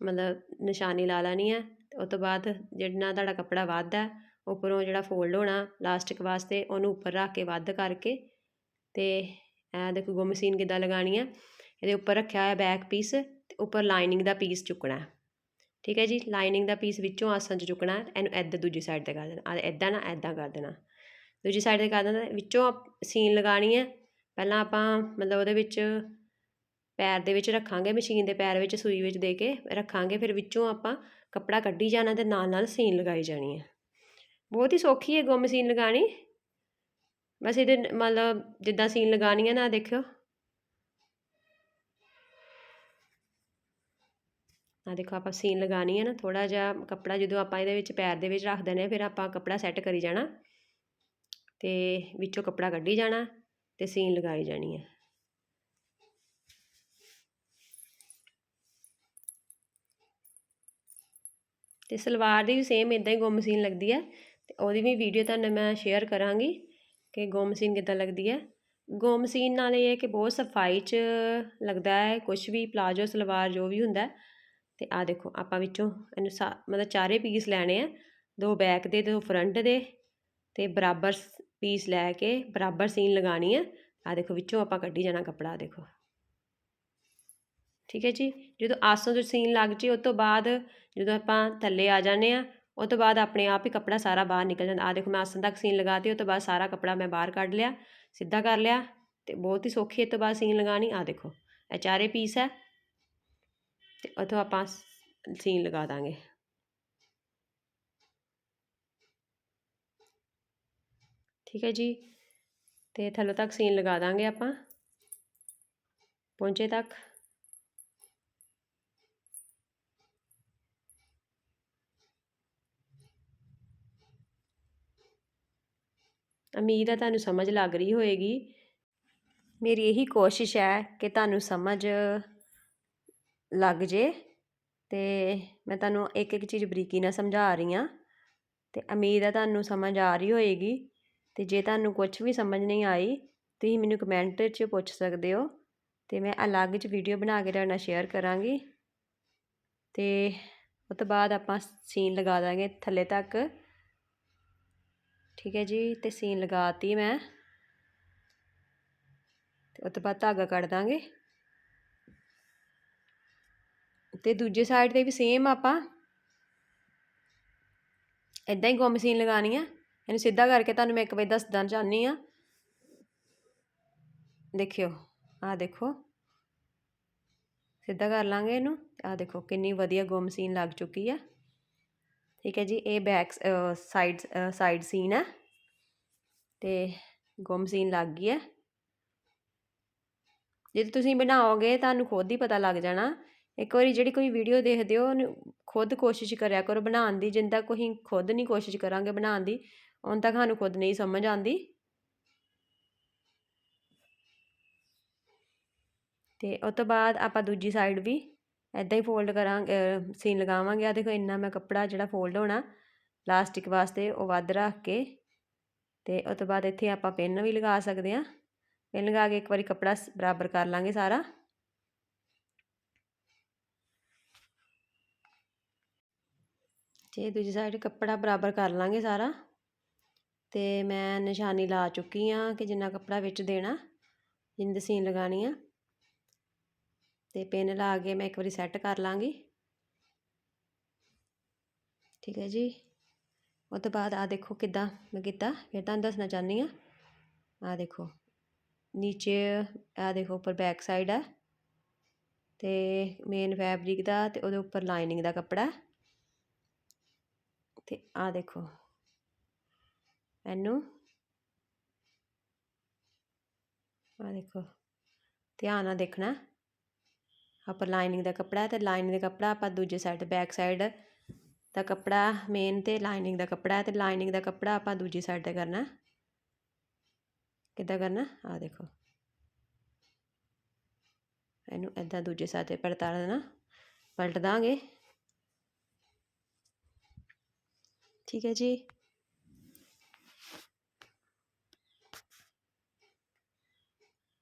ਮਤਲਬ ਨਿਸ਼ਾਨੀ ਲਾ ਲੈਣੀ ਆ ਤੇ ਉਸ ਤੋਂ ਬਾਅਦ ਜਿੰਨਾ ਤੁਹਾਡਾ ਕੱਪੜਾ ਵੱਧ ਹੈ ਉੱਪਰੋਂ ਜਿਹੜਾ ਫੋਲਡ ਹੋਣਾ ਲਾਸਟਿਕ ਵਾਸਤੇ ਉਹਨੂੰ ਉੱਪਰ ਰੱਖ ਕੇ ਵੱਧ ਕਰਕੇ ਤੇ ਇਹ ਦੇਖੋ ਗੁੰਮ ਸੀਨ ਕਿੱਦਾਂ ਲਗਾਣੀ ਆ, ਇਹਦੇ ਉੱਪਰ ਰੱਖਿਆ ਹੋਇਆ ਬੈਕ ਪੀਸ ਤੇ ਉੱਪਰ ਲਾਈਨਿੰਗ ਦਾ ਪੀਸ ਚੁੱਕਣਾ। ਠੀਕ ਹੈ ਜੀ ਲਾਈਨਿੰਗ ਦਾ ਪੀਸ ਵਿੱਚੋਂ ਆਸਨ 'ਚ ਚੁੱਕਣਾ, ਇਹਨੂੰ ਇੱਧਰ ਦੂਜੀ ਸਾਈਡ ਤੇ ਕਰ ਦੇਣਾ ਆ ਇੱਦਾਂ ਨਾ ਇੱਦਾਂ ਕਰ ਦੇਣਾ। ਦੂਜੀ ਸਾਈਡ ਤੇ ਕਰ ਦੇਣਾ, ਵਿੱਚੋਂ ਸੀਨ ਲਗਾਣੀ ਹੈ, ਪਹਿਲਾਂ ਆਪਾਂ ਮਤਲਬ ਉਹਦੇ ਵਿੱਚ ਪੈਰ ਦੇ ਵਿੱਚ ਰੱਖਾਂਗੇ ਮਸ਼ੀਨ ਦੇ ਪੈਰ ਵਿੱਚ ਸੂਈ ਵਿੱਚ ਦੇ ਕੇ ਰੱਖਾਂਗੇ, ਫਿਰ ਵਿੱਚੋਂ ਆਪਾਂ ਕੱਪੜਾ ਕੱਢੀ ਜਾਣਾ ਤੇ ਨਾਲ ਨਾਲ ਸੀਨ ਲਗਾਈ ਜਾਣੀ ਹੈ। ਬਹੁਤ ਹੀ ਸੌਖੀ ਹੈ ਗੁੰਮ ਸੀਨ ਲਗਾਣੀ ਬਸ ਇਹਦੇ ਮਤਲਬ ਜਿੱਦਾਂ ਸੀਨ ਲਗਾਣੀ ਹੈ ਨਾ ਦੇਖਿਓ। ਆ ਦੇਖੋ ਆਪਾਂ ਸੀਨ ਲਗਾਣੀ ਹੈ ਨਾ ਥੋੜਾ ਜਿਹਾ ਕੱਪੜਾ ਜਦੋਂ ਆਪਾਂ ਇਹਦੇ ਵਿੱਚ ਪੈਰ ਦੇ ਵਿੱਚ ਰੱਖ ਦਿੰਦੇ ਆ, ਫਿਰ ਆਪਾਂ ਕੱਪੜਾ ਸੈੱਟ ਕਰੀ ਜਾਣਾ ਤੇ ਵਿੱਚੋਂ ਕੱਪੜਾ ਕੱਢੀ ਜਾਣਾ ਤੇ ਸੀਨ ਲਗਾਈ ਜਾਣੀ ਹੈ ਤੇ ਸਲਵਾਰ ਦੀ ਵੀ ਸੇਮ ਇਦਾਂ ਹੀ ਗੁੰਮ ਸੀਨ ਲੱਗਦੀ ਹੈ ਤੇ ਉਹਦੀ ਵੀ ਵੀਡੀਓ ਤੁਹਾਨੂੰ ਮੈਂ ਸ਼ੇਅਰ ਕਰਾਂਗੀ ਕਿ ਗੁੰਮ ਸੀਨ ਕਿੱਦਾਂ ਲੱਗਦੀ ਹੈ ਗੁੰਮ ਸੀਨ ਨਾਲ ਇਹ ਹੈ ਕਿ ਬਹੁਤ ਸਫ਼ਾਈ 'ਚ ਲੱਗਦਾ ਹੈ ਕੁਝ ਵੀ, ਪਲਾਜੋ, ਸਲਵਾਰ ਜੋ ਵੀ ਹੁੰਦਾ ਤੇ ਆ ਦੇਖੋ, ਆਪਾਂ ਵਿੱਚੋਂ ਇਹਨੂੰ ਮਤਲਬ ਚਾਰੇ ਪੀਸ ਲੈਣੇ ਆ। ਦੋ ਬੈਕ ਦੇ, ਦੋ ਫਰੰਟ ਦੇ ਤੇ ਬਰਾਬਰ ਪੀਸ ਲੈ ਕੇ ਬਰਾਬਰ ਸੀਨ ਲਗਾਣੀ ਹੈ ਆ ਦੇਖੋ, ਵਿੱਚੋਂ ਆਪਾਂ ਕੱਢੀ ਜਾਣਾ ਕੱਪੜਾ, ਦੇਖੋ। ਠੀਕ ਹੈ ਜੀ? ਜਦੋਂ ਆਸੋਂ ਤੋਂ ਸੀਨ ਲੱਗ ਜੇ, ਉਸ ਤੋਂ ਬਾਅਦ ਜਦੋਂ ਆਪਾਂ ਥੱਲੇ ਆ ਜਾਂਦੇ ਆ, ਉਸ ਤੋਂ ਬਾਅਦ ਆਪਣੇ ਆਪ ਹੀ ਕੱਪੜਾ ਸਾਰਾ ਬਾਹਰ ਨਿਕਲ ਜਾਂਦਾ। ਆ ਦੇਖੋ, ਮੈਂ ਆਸਨ ਤੱਕ ਸੀਨ ਲਗਾਤੀ ਉਸ ਤੋਂ ਬਾਅਦ ਸਾਰਾ ਕੱਪੜਾ ਮੈਂ ਬਾਹਰ ਕੱਢ ਲਿਆ, ਸਿੱਧਾ ਕਰ ਲਿਆ ਤੇ ਬਹੁਤ ਹੀ ਸੌਖੀ ਇਸ ਤੋਂ ਬਾਅਦ ਸੀਨ ਲਗਾਣੀ ਆ ਦੇਖੋ, ਇਹ ਚਾਰੇ ਪੀਸ ਹੈ। ਤੇ ਉਥੋਂ ਆਪਾਂ ਸੀਨ ਲਗਾ ਦਾਂਗੇ। ਠੀਕ ਹੈ ਜੀ? ਤੇ ਥੱਲੇ ਤੱਕ ਸੀਨ ਲਗਾ ਦਾਂਗੇ ਆਪਾਂ। ਪਹੁੰਚੇ ਤੱਕ। ਉਮੀਦ ਹੈ ਤੁਹਾਨੂੰ ਸਮਝ ਲੱਗ ਰਹੀ ਹੋਏਗੀ। ਮੇਰੀ ਇਹੀ ਕੋਸ਼ਿਸ਼ ਹੈ ਕਿ ਤੁਹਾਨੂੰ ਸਮਝ ਲੱਗ ਜੇ। ਤੇ ਮੈਂ ਤੁਹਾਨੂੰ ਇੱਕ ਇੱਕ ਚੀਜ਼ ਬਰੀਕੀ ਨਾਲ ਸਮਝਾ ਰਹੀ ਹਾਂ। ਅਤੇ ਉਮੀਦ ਹੈ ਤੁਹਾਨੂੰ ਸਮਝ ਆ ਰਹੀ ਹੋਏਗੀ। ਅਤੇ ਜੇ ਤੁਹਾਨੂੰ ਕੁਛ ਵੀ ਸਮਝ ਨਹੀਂ ਆਈ, ਤੁਸੀਂ ਮੈਨੂੰ ਕਮੈਂਟ 'ਚ ਪੁੱਛ ਸਕਦੇ ਹੋ। ਅਤੇ ਮੈਂ ਅਲੱਗ 'ਚ ਵੀਡੀਓ ਬਣਾ ਕੇ ਤੁਹਾਡੇ ਨਾਲ ਸ਼ੇਅਰ ਕਰਾਂਗੀ। ਅਤੇ ਉਸ ਤੋਂ ਬਾਅਦ ਆਪਾਂ ਸੀਨ ਲਗਾ ਦਾਂਗੇ ਥੱਲੇ ਤੱਕ। ਠੀਕ ਹੈ ਜੀ? ਅਤੇ ਸੀਨ ਲਗਾਤੀ ਮੈਂ। ਅਤੇ ਉਸ ਤੋਂ ਬਾਅਦ ਧਾਗਾ ਕੱਢ ਦਾਂਗੇ। ਤੇ ਦੂਜੇ ਸਾਈਡ ਤੇ ਵੀ ਸੇਮ ਆਪਾਂ। ਇਦਾਂ ਹੀ ਗੁੰਮ ਸੀਨ ਲਗਾਣੀ ਆ। ਇਹਨੂੰ ਸਿੱਧਾ ਕਰਕੇ ਤੁਹਾਨੂੰ ਮੈਂ ਇੱਕ ਵਾਰ ਦੱਸਦਾ ਚਾਹਨੀ ਆ। ਦੇਖਿਓ ਆ ਦੇਖੋ। ਸਿੱਧਾ ਕਰ ਲਾਂਗੇ ਇਹਨੂੰ। ਆ ਦੇਖੋ, ਕਿੰਨੀ ਵਧੀਆ ਗੁੰਮ ਸੀਨ ਲੱਗ ਚੁੱਕੀ ਆ। ਠੀਕ ਹੈ ਜੀ, ਇਹ ਬੈਕ ਸਾਈਡ ਸਾਈਡ ਸੀਨ ਹੈ ਤੇ ਗੁੰਮ ਸੀਨ ਲੱਗ ਗਈ ਹੈ ਜੇ ਤੁਸੀਂ ਬਣਾਓਗੇ, ਤੁਹਾਨੂੰ ਖੁਦ ਹੀ ਪਤਾ ਲੱਗ ਜਾਣਾ ਇੱਕ ਵਾਰੀ ਜਿਹੜੀ ਕੋਈ ਵੀਡੀਓ ਦੇਖਦੇ ਹੋ, ਉਹਨੂੰ ਖੁਦ ਕੋਸ਼ਿਸ਼ ਕਰਿਆ ਕਰੋ ਬਣਾਉਣ ਦੀ, ਜਿੰਨ ਤੱਕ ਅਸੀਂ ਖੁਦ ਨਹੀਂ ਕੋਸ਼ਿਸ਼ ਕਰਾਂਗੇ ਬਣਾਉਣ ਦੀ ਉਨ ਤੱਕ ਸਾਨੂੰ ਖੁਦ ਨਹੀਂ ਸਮਝ ਆਉਂਦੀ। ਤੇ ਉਸ ਤੋਂ ਬਾਅਦ ਆਪਾਂ ਦੂਜੀ ਸਾਈਡ ਵੀ ਐਦਾਂ ਹੀ ਫੋਲਡ ਕਰਾਂਗੇ ਸੀਨ ਲਗਾਵਾਂਗੇ। ਆ ਦੇਖੋ ਇੰਨਾ ਮੈਂ ਕੱਪੜਾ ਜਿਹੜਾ ਫੋਲਡ ਹੋਣਾ ਪਲਾਸਟਿਕ ਵਾਸਤੇ ਉਹ ਵੱਧ ਰੱਖ ਕੇ, ਤੇ ਉਸ ਤੋਂ ਬਾਅਦ ਇੱਥੇ ਆਪਾਂ ਪਿੰਨ ਵੀ ਲਗਾ ਸਕਦੇ ਆ ਪਿੰਨ ਲਗਾ ਕੇ ਇੱਕ ਵਾਰੀ ਕੱਪੜਾ ਬਰਾਬਰ ਕਰ ਲਾਂਗੇ ਸਾਰਾ। ਤੇ ਦੂਜੀ ਸਾਈਡ ਕੱਪੜਾ ਬਰਾਬਰ ਕਰ ਲਾਂਗੇ ਸਾਰਾ। ਤੇ ਮੈਂ ਨਿਸ਼ਾਨੀ ਲਾ ਚੁੱਕੀ ਆ ਕਿ ਜਿੰਨਾ ਕੱਪੜਾ ਵਿੱਚ ਦੇਣਾ ਜਿੰਦ ਦਸੀਨ ਲਗਾਣੀ ਆ। ਤੇ ਪਿੰਨ ਲਾ ਕੇ ਮੈਂ ਇੱਕ ਵਾਰੀ ਸੈੱਟ ਕਰ ਲਾਂਗੀ। ਠੀਕ ਹੈ ਜੀ। ਉਹ ਤੋਂ ਬਾਅਦ ਆ ਦੇਖੋ ਕਿੱਦਾਂ ਮੈਂ ਕੀਤਾ। ਫਿਰ ਤੁਹਾਨੂੰ ਦੱਸਣਾ ਚਾਹੁੰਦੀ ਆ। ਆ ਦੇਖੋ, ਨੀਚੇ ਆ ਦੇਖੋ ਉੱਪਰ ਬੈਕ ਸਾਈਡ ਹੈ ਤੇ ਮੇਨ ਫੈਬਰਿਕ ਦਾ ਤੇ ਉਹਦੇ ਉੱਪਰ ਲਾਈਨਿੰਗ ਦਾ ਕੱਪੜਾ। ਤੇ ਆ ਦੇਖੋ। ਇਹਨੂੰ ਆ ਦੇਖੋ, ਧਿਆਨ ਨਾਲ ਦੇਖਣਾ। ਆਪਾਂ ਲਾਈਨਿੰਗ ਦਾ ਕੱਪੜਾ, ਤੇ ਲਾਈਨਿੰਗ ਦਾ ਕੱਪੜਾ ਆਪਾਂ ਦੂਜੇ ਸਾਈਡ ਬੈਕ ਸਾਈਡ ਦਾ ਕੱਪੜਾ ਮੇਨ ਤੇ ਲਾਈਨਿੰਗ ਦਾ ਕੱਪੜਾ, ਤੇ ਲਾਈਨਿੰਗ ਦਾ ਕੱਪੜਾ ਆਪਾਂ ਦੂਜੀ ਸਾਈਡ ਤੇ ਕਰਨਾ। ਕਿੱਦਾਂ ਕਰਨਾ? ਆ ਦੇਖੋ। ਇਹਨੂੰ ਇਦਾਂ ਦੂਜੇ ਸਾਈਡ ਤੇ ਪਲਟਾ ਦੇਣਾ। ਪਲਟ ਦਾਂਗੇ। ਠੀਕ ਹੈ ਜੀ।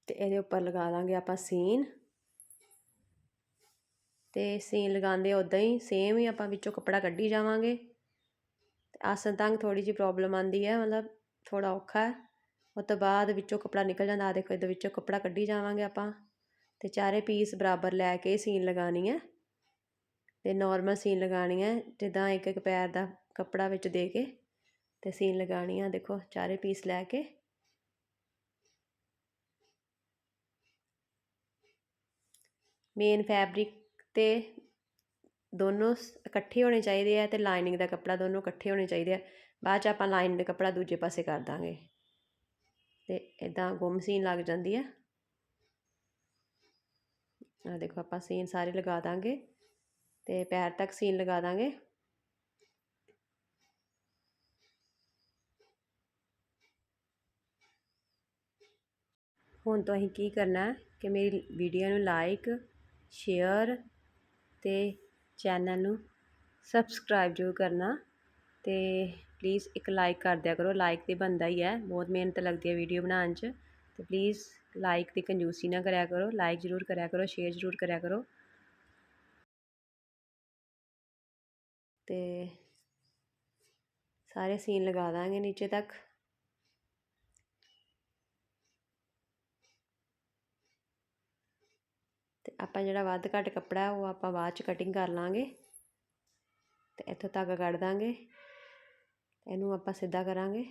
ਤੇ ਇਹਦੇ ਉੱਪਰ ਲਗਾ ਦਾਂਗੇ ਆਪਾਂ ਸੀਨ। ਤੇ ਸੀਨ ਲਗਾਉਂਦੇ ਉਦਾਂ ਹੀ ਸੇਮ ਹੀ ਆਪਾਂ ਵਿੱਚੋਂ ਕੱਪੜਾ ਕੱਢੀ ਜਾਵਾਂਗੇ। ਤੇ ਆਸਨ ਤੰਗ ਥੋੜੀ ਜਿਹੀ ਪ੍ਰੋਬਲਮ ਆਂਦੀ ਹੈ, ਮਤਲਬ ਥੋੜਾ ਔਖਾ ਹੈ। ਉਸ ਤੋਂ ਬਾਅਦ ਵਿੱਚੋਂ ਕੱਪੜਾ ਨਿਕਲ ਜਾਂਦਾ ਆ ਦੇਖੋ ਇਹਦੇ ਵਿੱਚੋਂ ਕੱਪੜਾ ਕੱਢੀ ਜਾਵਾਂਗੇ ਆਪਾਂ। ਤੇ ਚਾਰੇ ਪੀਸ ਬਰਾਬਰ ਲੈ ਕੇ ਸੀਨ ਲਗਾਣੀ ਹੈ। ਤੇ ਨਾਰਮਲ ਸੀਨ ਲਗਾਣੀ ਹੈ, ਜਿੱਦਾਂ ਇੱਕ ਇੱਕ ਪੈਰ ਦਾ ਕੱਪੜਾ ਵਿੱਚ ਦੇ ਕੇ ਤੇ ਸੀਨ ਲਗਾਣੀ ਆ, ਦੇਖੋ, ਚਾਰੇ ਪੀਸ ਲੈ ਕੇ। ਮੇਨ ਫੈਬਰਿਕ ਤੇ ਦੋਨੋਂ ਇਕੱਠੇ ਹੋਣੇ ਚਾਹੀਦੇ ਆ ਤੇ ਲਾਈਨਿੰਗ ਦਾ ਕੱਪੜਾ ਦੋਨੋਂ ਇਕੱਠੇ ਹੋਣੇ ਚਾਹੀਦੇ ਆ। ਬਾਅਦ ਚ ਆਪਾਂ ਲਾਈਨਿੰਗ ਦਾ ਕੱਪੜਾ ਦੂਜੇ ਪਾਸੇ ਕਰ ਦਾਂਗੇ। ਤੇ ਇਦਾਂ ਗੁੰਮ ਸੀਨ ਲੱਗ ਜਾਂਦੀ ਆ। ਆ ਦੇਖੋ, ਆਪਾਂ ਸੀਨ ਸਾਰੇ ਲਗਾ ਦਾਂਗੇ ਤੇ ਪੈਰ ਤੱਕ ਸੀਨ ਲਗਾ ਦਾਂਗੇ। ਹੁਣ ਤੋਂ ਅਸੀਂ ਕੀ ਕਰਨਾ ਕਿ ਮੇਰੀ ਵੀਡੀਓ ਨੂੰ ਲਾਈਕ ਸ਼ੇਅਰ ਅਤੇ ਚੈਨਲ ਨੂੰ ਸਬਸਕ੍ਰਾਈਬ ਜ਼ਰੂਰ ਕਰਨਾ ਅਤੇ ਪਲੀਜ਼ ਇੱਕ ਲਾਈਕ ਕਰ ਦਿਆ ਕਰੋ। ਲਾਈਕ ਤਾਂ ਬਣਦਾ ਹੀ ਹੈ, ਬਹੁਤ ਮਿਹਨਤ ਲੱਗਦੀ ਹੈ ਵੀਡੀਓ ਬਣਾਉਣ 'ਚ। ਅਤੇ ਪਲੀਜ਼ ਲਾਈਕ ਦੀ ਕੰਜੂਸੀ ਨਾ ਕਰਿਆ ਕਰੋ ਲਾਈਕ ਜ਼ਰੂਰ ਕਰਿਆ ਕਰੋ ਸ਼ੇਅਰ ਜ਼ਰੂਰ ਕਰਿਆ ਕਰੋ। ਅਤੇ ਸਾਰੇ ਸੀਨ ਲਗਾ ਦਾਂਗੇ ਨੀਚੇ ਤੱਕ ਤੇ ਆਪਾਂ ਜਿਹੜਾ ਵੱਧ ਘੱਟ ਕੱਪੜਾ ਉਹ ਆਪਾਂ ਬਾਅਦ ਚ ਕਟਿੰਗ ਕਰ ਲਾਂਗੇ ਤੇ ਇੱਥੋਂ ਤੱਕ ਕੱਢ ਦਾਂਗੇ। ਇਹਨੂੰ ਆਪਾਂ ਸਿੱਧਾ ਕਰਾਂਗੇ।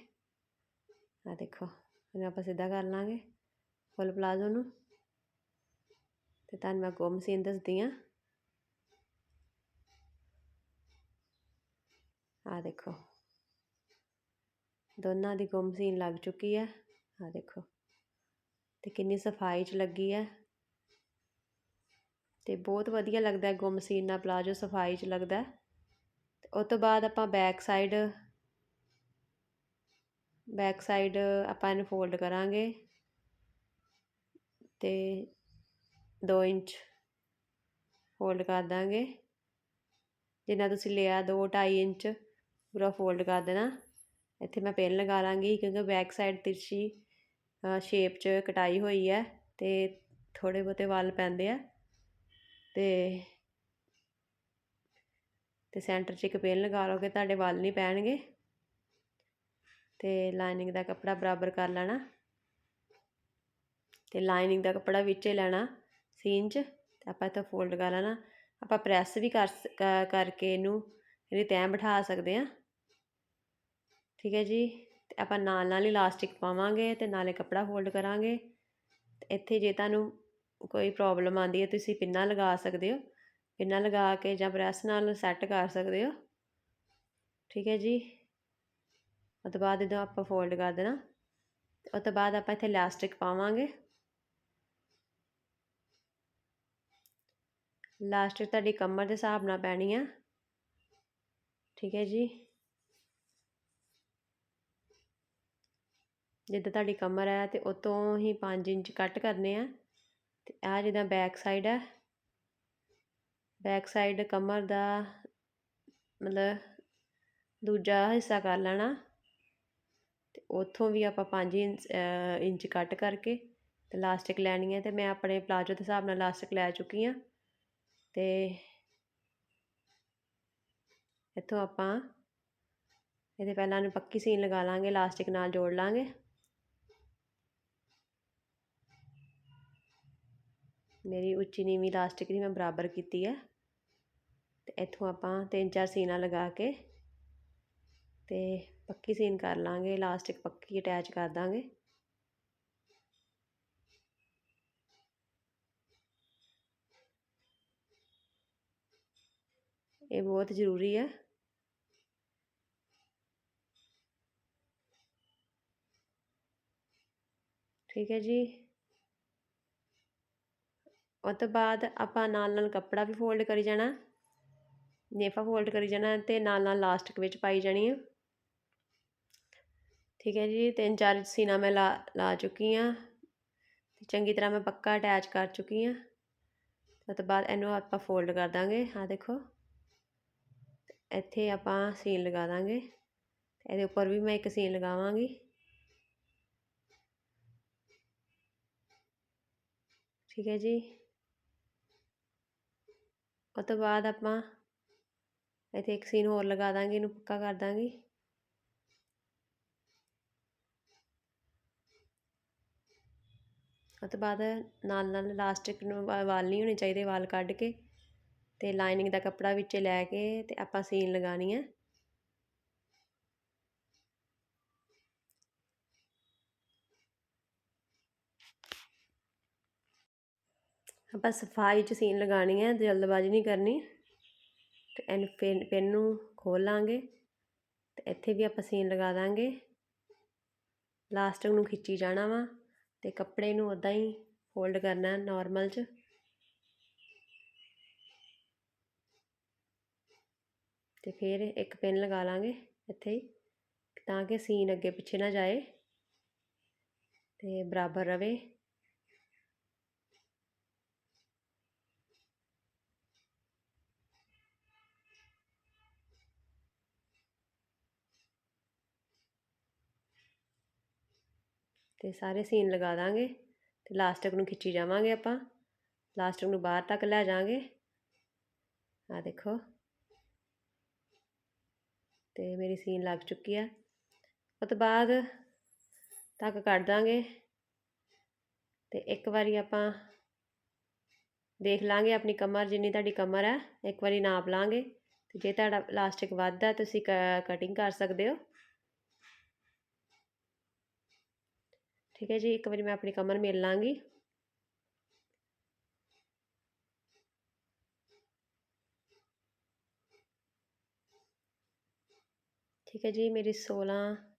ਆ ਦੇਖੋ, ਇਹਨੂੰ ਆਪਾਂ ਸਿੱਧਾ ਕਰ ਲਾਂਗੇ ਫੁੱਲ ਪਲਾਜ਼ੋ ਨੂੰ। ਤੇ ਤੁਹਾਨੂੰ ਮੈਂ ਗੁੰਮ ਸੀਨ ਦੱਸਦੀ ਆ। ਆ ਦੇਖੋ, ਦੋਨਾਂ ਦੀ ਗੁੰਮ ਸੀਨ ਲੱਗ ਚੁੱਕੀ ਹੈ ਆ ਦੇਖੋ, ਤੇ ਕਿੰਨੀ ਸਫ਼ਾਈ ਚ ਲੱਗੀ ਹੈ ਤੇ ਬਹੁਤ ਵਧੀਆ ਲੱਗਦਾ ਹੈ ਗੁੰਮ ਸੀਨ ਨਾਲ ਪਲਾਜੋ ਸਫ਼ਾਈ ਚ ਲੱਗਦਾ ਤੇ ਉਸ ਤੋਂ ਬਾਅਦ ਆਪਾਂ ਬੈਕ ਸਾਈਡ ਬੈਕ ਸਾਈਡ ਆਪਾਂ ਇਹਨੂੰ ਫੋਲਡ ਕਰਾਂਗੇ ਤੇ 2 ਇੰਚ ਫੋਲਡ ਕਰ ਦਾਂਗੇ। ਜਿੰਨਾ ਤੁਸੀਂ ਲਿਆ 2 2.5 ਇੰਚ ਪੂਰਾ ਫੋਲਡ ਕਰ ਦੇਣਾ। ਇੱਥੇ ਮੈਂ ਪਿੰਨ ਲਗਾ ਲਾਂਗੀ ਕਿਉਂਕਿ ਬੈਕ ਸਾਈਡ ਤਿਰਛੀ ਸ਼ੇਪ 'ਚ ਕਟਾਈ ਹੋਈ ਹੈ ਤੇ ਥੋੜੇ ਬਹੁਤੇ ਵੱਲ ਪੈਂਦੇ ਆ। ਤੇ ਤੇ ਸੈਂਟਰ 'ਚ ਇੱਕ ਪੇਨ ਲਗਾ ਲਓਗੇ ਤੁਹਾਡੇ ਵੱਲ ਨਹੀਂ ਪੈਣਗੇ। ਤੇ ਲਾਈਨਿੰਗ ਦਾ ਕੱਪੜਾ ਬਰਾਬਰ ਕਰ ਲੈਣਾ। ਤੇ ਲਾਈਨਿੰਗ ਦਾ ਕੱਪੜਾ ਵਿੱਚੇ ਲੈਣਾ ਸੀਨ 'ਚ ਤੇ ਆਪਾਂ ਇੱਥੇ ਫੋਲਡ ਕਰ ਲੈਣਾ। ਆਪਾਂ ਪ੍ਰੈਸ ਵੀ ਕਰ ਕਰਕੇ ਇਹਨੂੰ ਇਹਦੀ ਤੈਂ ਬਿਠਾ ਸਕਦੇ ਆ ਠੀਕ ਹੈ ਜੀ? ਤੇ ਆਪਾਂ ਨਾਲ ਨਾਲ ਹੀ ਇਲਾਸਟਿਕ ਪਾਵਾਂਗੇ ਤੇ ਨਾਲੇ ਕੱਪੜਾ ਫੋਲਡ ਕਰਾਂਗੇ। ਤੇ ਇੱਥੇ ਜੇ ਤੁਹਾਨੂੰ ਕੋਈ ਪ੍ਰੋਬਲਮ ਆਉਂਦੀ ਹੈ, ਤੁਸੀਂ ਪਿੰਨਾ ਲਗਾ ਸਕਦੇ ਹੋ। ਪਿੰਨਾ ਲਗਾ ਕੇ ਜਾਂ ਪ੍ਰੈਸ ਨਾਲ ਸੈੱਟ ਕਰ ਸਕਦੇ ਹੋ। ਠੀਕ ਹੈ ਜੀ। ਉਹ ਤੋਂ ਬਾਅਦ ਇਹਦਾ ਆਪਾਂ ਫੋਲਡ ਕਰ ਦੇਣਾ। ਉਹ ਤੋਂ ਬਾਅਦ ਆਪਾਂ ਇੱਥੇ ਇਲਾਸਟਿਕ ਪਾਵਾਂਗੇ। ਇਲਾਸਟਿਕ ਤੁਹਾਡੀ ਕਮਰ ਦੇ ਹਿਸਾਬ ਨਾਲ ਪੈਣੀ ਆ। ਠੀਕ ਹੈ ਜੀ। ਜਿੱਦਾਂ ਤੁਹਾਡੀ ਕਮਰ ਹੈ ਤੇ ਉਹ ਤੋਂ ਹੀ 5 ਇੰਚ ਕੱਟ ਕਰਨੇ ਆ। ਤੇ ਆ ਜਿੱਦਾਂ ਬੈਕ ਸਾਈਡ ਹੈ ਬੈਕ ਸਾਈਡ ਕਮਰ ਦਾ ਮਤਲਬ ਦੂਜਾ ਹਿੱਸਾ ਕਰ ਲੈਣਾ ਤੇ ਉੱਥੋਂ ਵੀ ਆਪਾਂ 5 ਇੰਚ ਇੰਚ ਕੱਟ ਕਰਕੇ ਤੇ ਲਾਸਟਿਕ ਲੈਣੀ ਹੈ ਤੇ ਮੈਂ ਆਪਣੇ ਪਲਾਜੋ ਦੇ ਹਿਸਾਬ ਨਾਲ ਲਾਸਟਿਕ ਲੈ ਚੁੱਕੀ ਹਾਂ ਤੇ ਇੱਥੋਂ ਆਪਾਂ ਇਹਦੇ ਪਹਿਲਾਂ ਨੂੰ ਪੱਕੀ ਸੀਨ ਲਗਾ ਲਾਂਗੇ ਲਾਸਟਿਕ ਨਾਲ ਜੋੜ ਲਾਂਗੇ। ਮੇਰੀ ਉੱਚੀ ਨੀਵੀਂ ਇਲਾਸਟਿਕ ਦੀ ਮੈਂ ਬਰਾਬਰ ਕੀਤੀ ਹੈ। ਤੇ ਇੱਥੋਂ ਆਪਾਂ ਤਿੰਨ ਚਾਰ ਸੀਨਾਂ ਲਗਾ ਕੇ ਤੇ ਪੱਕੀ ਸੀਨ ਕਰ ਲਾਂਗੇ ਇਲਾਸਟਿਕ ਪੱਕੀ ਅਟੈਚ ਕਰ ਦਾਂਗੇ। ਇਹ ਬਹੁਤ ਜ਼ਰੂਰੀ ਹੈ। ਠੀਕ ਹੈ ਜੀ। ਉਹ ਤੋਂ ਬਾਅਦ ਆਪਾਂ ਨਾਲ ਨਾਲ ਕੱਪੜਾ ਵੀ ਫੋਲਡ ਕਰੀ ਜਾਣਾ। ਨੇਫਾ ਫੋਲਡ ਕਰੀ ਜਾਣਾ ਤੇ ਨਾਲ ਨਾਲ ਲਾਸਟਿਕ ਵਿੱਚ ਪਾਈ ਜਾਣੀ ਹੈ ਠੀਕ ਹੈ ਜੀ, ਤਿੰਨ ਚਾਰ ਸੀਨਾ ਮੈਂ ਲਾ ਲਾ ਚੁੱਕੀ ਹਾਂ ਤੇ ਚੰਗੀ ਤਰ੍ਹਾਂ ਮੈਂ ਪੱਕਾ ਅਟੈਚ ਕਰ ਚੁੱਕੀ ਹਾਂ ਉਸ ਤੋਂ ਬਾਅਦ ਇਹਨੂੰ ਆਪਾਂ ਫੋਲਡ ਕਰ ਦਾਂਗੇ। ਆ ਦੇਖੋ। ਇੱਥੇ ਆਪਾਂ ਸੀਨ ਲਗਾ ਦਾਂਗੇ। ਇਹਦੇ ਉੱਪਰ ਵੀ ਮੈਂ ਇੱਕ ਸੀਨ ਲਗਾਵਾਂਗੀ। ਠੀਕ ਹੈ ਜੀ। ਉਹ ਤੋਂ ਬਾਅਦ ਆਪਾਂ ਇੱਥੇ ਇੱਕ ਸੀਨ ਹੋਰ ਲਗਾ ਦਾਂਗੇ, ਇਹਨੂੰ ਪੱਕਾ ਕਰ ਦਾਂਗੇ। ਉਹ ਤੋਂ ਬਾਅਦ ਨਾਲ ਨਾਲ ਇਲਾਸਟਿਕ ਨੂੰ ਵਾਲ ਨਹੀਂ ਹੋਣੇ ਚਾਹੀਦੇ, ਵਾਲ ਕੱਢ ਕੇ ਤੇ ਲਾਈਨਿੰਗ ਦਾ ਕੱਪੜਾ ਵਿੱਚ ਲੈ ਕੇ ਤੇ ਆਪਾਂ ਸੀਨ ਲਗਾਣੀ ਹੈ। ਆਪਾਂ ਸਫ਼ਾਈ 'ਚ ਸੀਨ ਲਗਾਣੀ ਹੈ ਜਲਦਬਾਜ਼ੀ ਨਹੀਂ ਕਰਨੀ। ਤੇ ਇਹਨੂੰ ਪੈਨ ਪੈਨ ਨੂੰ ਖੋਲ ਲਾਂਗੇ, ਤੇ ਇੱਥੇ ਵੀ ਆਪਾਂ ਸੀਨ ਲਗਾ ਦਾਂਗੇ। ਲਾਸਟਿਕ ਨੂੰ ਖਿੱਚੀ ਜਾਣਾ ਵਾ, ਤੇ ਕੱਪੜੇ ਨੂੰ ਉਦਾਂ ਹੀ ਫੋਲਡ ਕਰਨਾ ਨਾਰਮਲ 'ਚ। ਤੇ ਫਿਰ ਇੱਕ ਪਿੰਨ ਲਗਾ ਲਾਂਗੇ ਇੱਥੇ ਹੀ, ਤਾਂ ਕਿ ਸੀਨ ਅੱਗੇ ਪਿੱਛੇ ਨਾ ਜਾਏ, ਤੇ ਬਰਾਬਰ ਰਵੇ। ਅਤੇ ਸਾਰੇ ਸੀਨ ਲਗਾ ਦਾਂਗੇ ਅਤੇ ਲਾਸਟਿਕ ਨੂੰ ਖਿੱਚੀ ਜਾਵਾਂਗੇ ਆਪਾਂ। ਲਾਸਟਿਕ ਨੂੰ ਬਾਹਰ ਤੱਕ ਲੈ ਜਾਵਾਂਗੇ। ਆ ਦੇਖੋ। ਤੇ ਮੇਰੀ ਸੀਨ ਲੱਗ ਚੁੱਕੀ ਆ। ਉਹ ਤੋਂ ਬਾਅਦ ਤੱਕ ਕੱਢ ਦਾਂਗੇ। ਤੇ ਇੱਕ ਵਾਰੀ ਆਪਾਂ ਦੇਖ ਲਾਂਗੇ ਆਪਣੀ ਕਮਰ, ਜਿੰਨੀ ਤੁਹਾਡੀ ਕਮਰ ਹੈ ਇੱਕ ਵਾਰੀ ਨਾਪ ਲਾਂਗੇ। ਤੇ ਜੇ ਤੁਹਾਡਾ ਲਾਸਟਿਕ ਵੱਧਦਾ, ਤੁਸੀਂ ਕਟਿੰਗ ਕਰ ਸਕਦੇ ਹੋ। ਠੀਕ ਹੈ ਜੀ, ਇੱਕ ਵਾਰੀ ਮੈਂ ਆਪਣੀ ਕਮਰ ਮਿਲ ਲਾਂਗੀ। ਠੀਕ ਹੈ ਜੀ, ਮੇਰੀ 16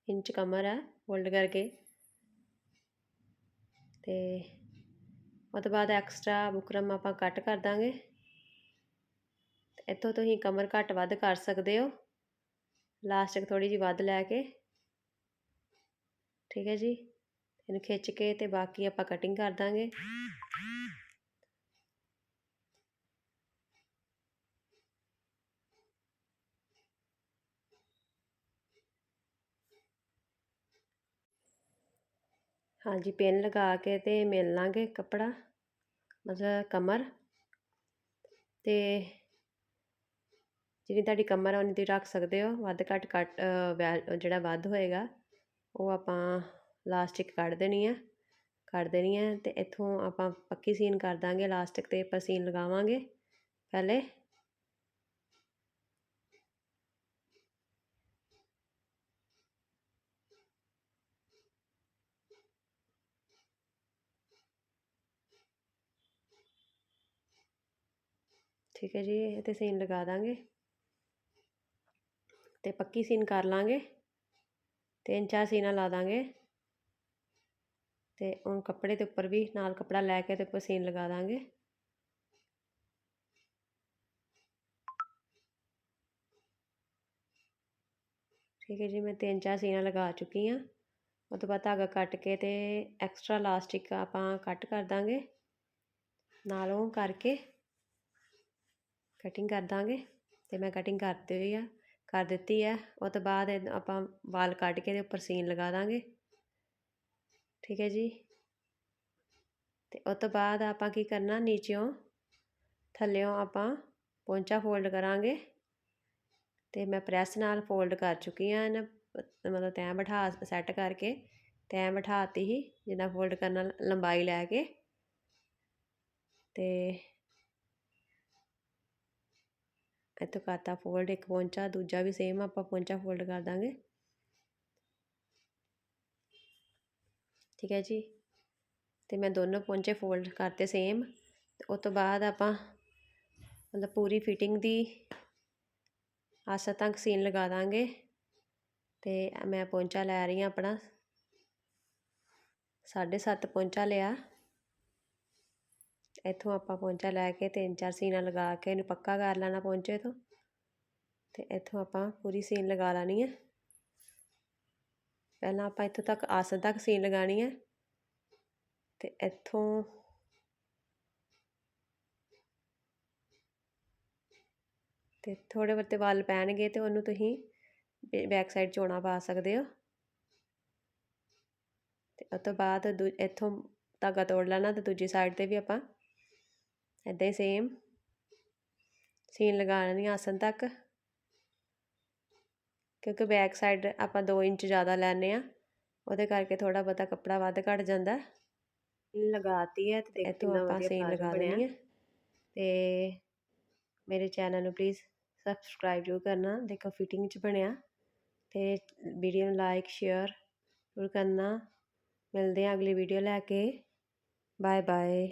ਇੰਚ ਕਮਰ ਹੈ ਫੋਲਡ ਕਰਕੇ। ਤੇ ਉਹ ਤੋਂ ਬਾਅਦ ਐਕਸਟਰਾ ਬੁਕਰਮ ਆਪਾਂ ਕੱਟ ਕਰ ਦਾਂਗੇ। ਇੱਥੋਂ ਤੁਸੀਂ ਕਮਰ ਘੱਟ ਵੱਧ ਕਰ ਸਕਦੇ ਹੋ। ਲਾਸਟਿਕ ਥੋੜੀ ਜਿਹੀ ਵੱਧ ਲੈ ਕੇ। ਠੀਕ ਹੈ ਜੀ। ਇਹਨੂੰ ਖਿੱਚ ਕੇ ਤੇ ਬਾਕੀ ਆਪਾਂ ਕਟਿੰਗ ਕਰ ਦਾਂਗੇ। ਹਾਂਜੀ ਪਿੰਨ ਲਗਾ ਕੇ ਤੇ ਮਿਲ ਲਾਂਗੇ ਕੱਪੜਾ, ਮਤਲਬ ਕਮਰ। ਤੇ ਜਿੰਨੀ ਤੁਹਾਡੀ ਕਮਰ ਆ ਉਨੀ ਤੁਸੀਂ ਰੱਖ ਸਕਦੇ ਹੋ। ਵੱਧ ਘੱਟ ਕੱਟ ਜਿਹੜਾ ਵੱਧ ਹੋਏਗਾ, ਉਹ ਆਪਾਂ ਲਾਸਟਿਕ ਕੱਢ ਦੇਣੀ ਹੈ ਕੱਢ ਦੇਣੀ ਹੈ ਅਤੇ ਇੱਥੋਂ ਆਪਾਂ ਪੱਕੀ ਸੀਨ ਕਰ ਦਾਂਗੇ ਲਾਸਟਿਕ ਤੇ ਆਪਾਂ ਸੀਨ ਲਗਾਵਾਂਗੇ, ਪਹਿਲੇ। ਠੀਕ ਹੈ ਜੀ, ਇਹ ਤੇ ਸੀਨ ਲਗਾ ਦਾਂਗੇ। ਤੇ ਪੱਕੀ ਸੀਨ ਕਰ ਲਾਂਗੇ, ਤਿੰਨ ਚਾਰ ਸੀਨਾ ਲਾ ਦਾਂਗੇ। ਤੇ ਉਹ ਕੱਪੜੇ ਦੇ ਉੱਪਰ ਵੀ ਨਾਲ ਕੱਪੜਾ ਲੈ ਕੇ ਤੇ ਉੱਪਰ ਸੀਨ ਲਗਾ ਦਾਂਗੇ। ਠੀਕ ਹੈ ਜੀ, ਮੈਂ ਤਿੰਨ ਚਾਰ ਸੀਨਾ ਲਗਾ ਚੁੱਕੀ ਆ ਉਹ ਤੋਂ ਬਾਅਦ ਧਾਗਾ ਕੱਟ ਕੇ ਤੇ ਐਕਸਟਰਾ ਲਾਸਟਿਕ ਆਪਾਂ ਕੱਟ ਕਰ ਦਾਂਗੇ। ਨਾਲੋਂ ਕਰਕੇ ਕਟਿੰਗ ਕਰ ਦਾਂਗੇ ਤੇ ਮੈਂ ਕਟਿੰਗ ਕਰਤੀ ਹੋਈ ਆ, ਕਰ ਦਿੱਤੀ ਹੈ ਉਹ ਤੋਂ ਬਾਅਦ ਆਪਾਂ ਵਾਲ ਕੱਢ ਕੇ ਦੇ ਉੱਪਰ ਸੀਨ ਲਗਾ ਦਾਂਗੇ। ਠੀਕ ਹੈ ਜੀ। ਤੇ ਉਸ ਤੋਂ ਬਾਅਦ ਆਪਾਂ ਕੀ ਕਰਨਾ, ਨੀਚਿਓਂ, ਥੱਲਿਓਂ ਆਪਾਂ ਪੌਂਚਾ ਫੋਲਡ ਕਰਾਂਗੇ। ਤੇ ਮੈਂ ਪ੍ਰੈਸ ਨਾਲ ਫੋਲਡ ਕਰ ਚੁੱਕੀ ਆ ਇਹਨਾਂ, ਮਤਲਬ ਤੈਂ ਬਿਠਾ ਸੈੱਟ ਕਰਕੇ, ਤੈਂ ਬਿਠਾਤੀ ਹੀ ਜਿੰਨਾ ਫੋਲਡ ਕਰਨਾ ਲੰਬਾਈ ਲੈ ਕੇ। ਤੇ ਇੱਥੋਂ ਕਰਤਾ ਫੋਲਡ ਇੱਕ ਪੌਂਚਾ, ਦੂਜਾ ਵੀ ਸੇਮ ਆਪਾਂ ਪੌਂਚਾ ਫੋਲਡ ਕਰ ਦਾਂਗੇ। ਠੀਕ ਹੈ ਜੀ। ਅਤੇ ਮੈਂ ਦੋਨੋਂ ਪੌਂਚੇ ਫੋਲਡ ਕਰਤੇ ਸੇਮ ਉਹ ਤੋਂ ਬਾਅਦ ਆਪਾਂ ਮਤਲਬ ਪੂਰੀ ਫਿਟਿੰਗ ਦੀ ਆਸਾ ਤੱਕ ਸੀਨ ਲਗਾ ਦਾਂਗੇ। ਅਤੇ ਮੈਂ ਪੌਂਚਾ ਲੈ ਰਹੀ ਹਾਂ ਆਪਣਾ। 7.5 ਪੌਂਚਾ ਲਿਆ। ਇੱਥੋਂ ਆਪਾਂ ਪੌਂਚਾ ਲੈ ਕੇ ਤਿੰਨ ਚਾਰ ਸੀਨਾਂ ਲਗਾ ਕੇ ਇਹਨੂੰ ਪੱਕਾ ਕਰ ਲੈਣਾ ਪੌਂਚੇ ਤੋਂ। ਤੇ ਇੱਥੋਂ ਆਪਾਂ ਪੂਰੀ ਸੀਨ ਲਗਾ ਲੈਣੀ ਹੈ। ਪਹਿਲਾਂ ਆਪਾਂ ਇੱਥੋਂ ਤੱਕ ਆਸਨ ਤੱਕ ਸੀਨ ਲਗਾਣੀ ਹੈ। ਤੇ ਇੱਥੋਂ ਤੇ ਥੋੜੇ ਬੱਤੇ ਵਾਲ ਪੈਣਗੇ ਤੇ ਉਹਨੂੰ ਤੁਸੀਂ ਬੈਕ ਸਾਈਡ ਚੋਣਾ ਪਾ ਸਕਦੇ ਹੋ। ਤੇ ਉਸ ਤੋਂ ਬਾਅਦ ਇੱਥੋਂ ਧਾਗਾ ਤੋੜ ਲੈਣਾ ਤੇ ਦੂਜੀ ਸਾਈਡ ਤੇ ਵੀ ਆਪਾਂ ਇੱਦਾਂ ਹੀ ਸੇਮ ਸੀਨ ਲਗਾ ਲੈਣੀ ਆਸਨ ਤੱਕ। ਕਿਉਂਕਿ ਬੈਕ ਸਾਈਡ ਆਪਾਂ 2 ਇੰਚ ਜ਼ਿਆਦਾ ਲੈਣੇ ਆ ਉਹਦੇ ਕਰਕੇ ਥੋੜਾ ਬਹੁਤਾ ਕੱਪੜਾ ਵੱਧ ਘਟ ਜਾਂਦਾ। ਲਗਾਤੀ ਹੈ ਤੇ ਇੱਥੋਂ ਆਪਾਂ ਸੀਨ ਲਗਾ ਲੈਣੀ ਹੈ। ਤੇ ਮੇਰੇ ਚੈਨਲ ਨੂੰ ਪਲੀਜ਼ ਸਬਸਕ੍ਰਾਈਬ ਜੋ ਕਰਨਾ ਦੇਖੋ ਫਿਟਿੰਗ ਚ ਬਣਿਆ। ਤੇ ਵੀਡੀਓ ਨੂੰ ਲਾਈਕ ਸ਼ੇਅਰ ਜ਼ਰੂਰ ਕਰਨਾ। ਮਿਲਦੇ ਆ ਅਗਲੀ ਵੀਡੀਓ ਲੈ ਕੇ। Bye bye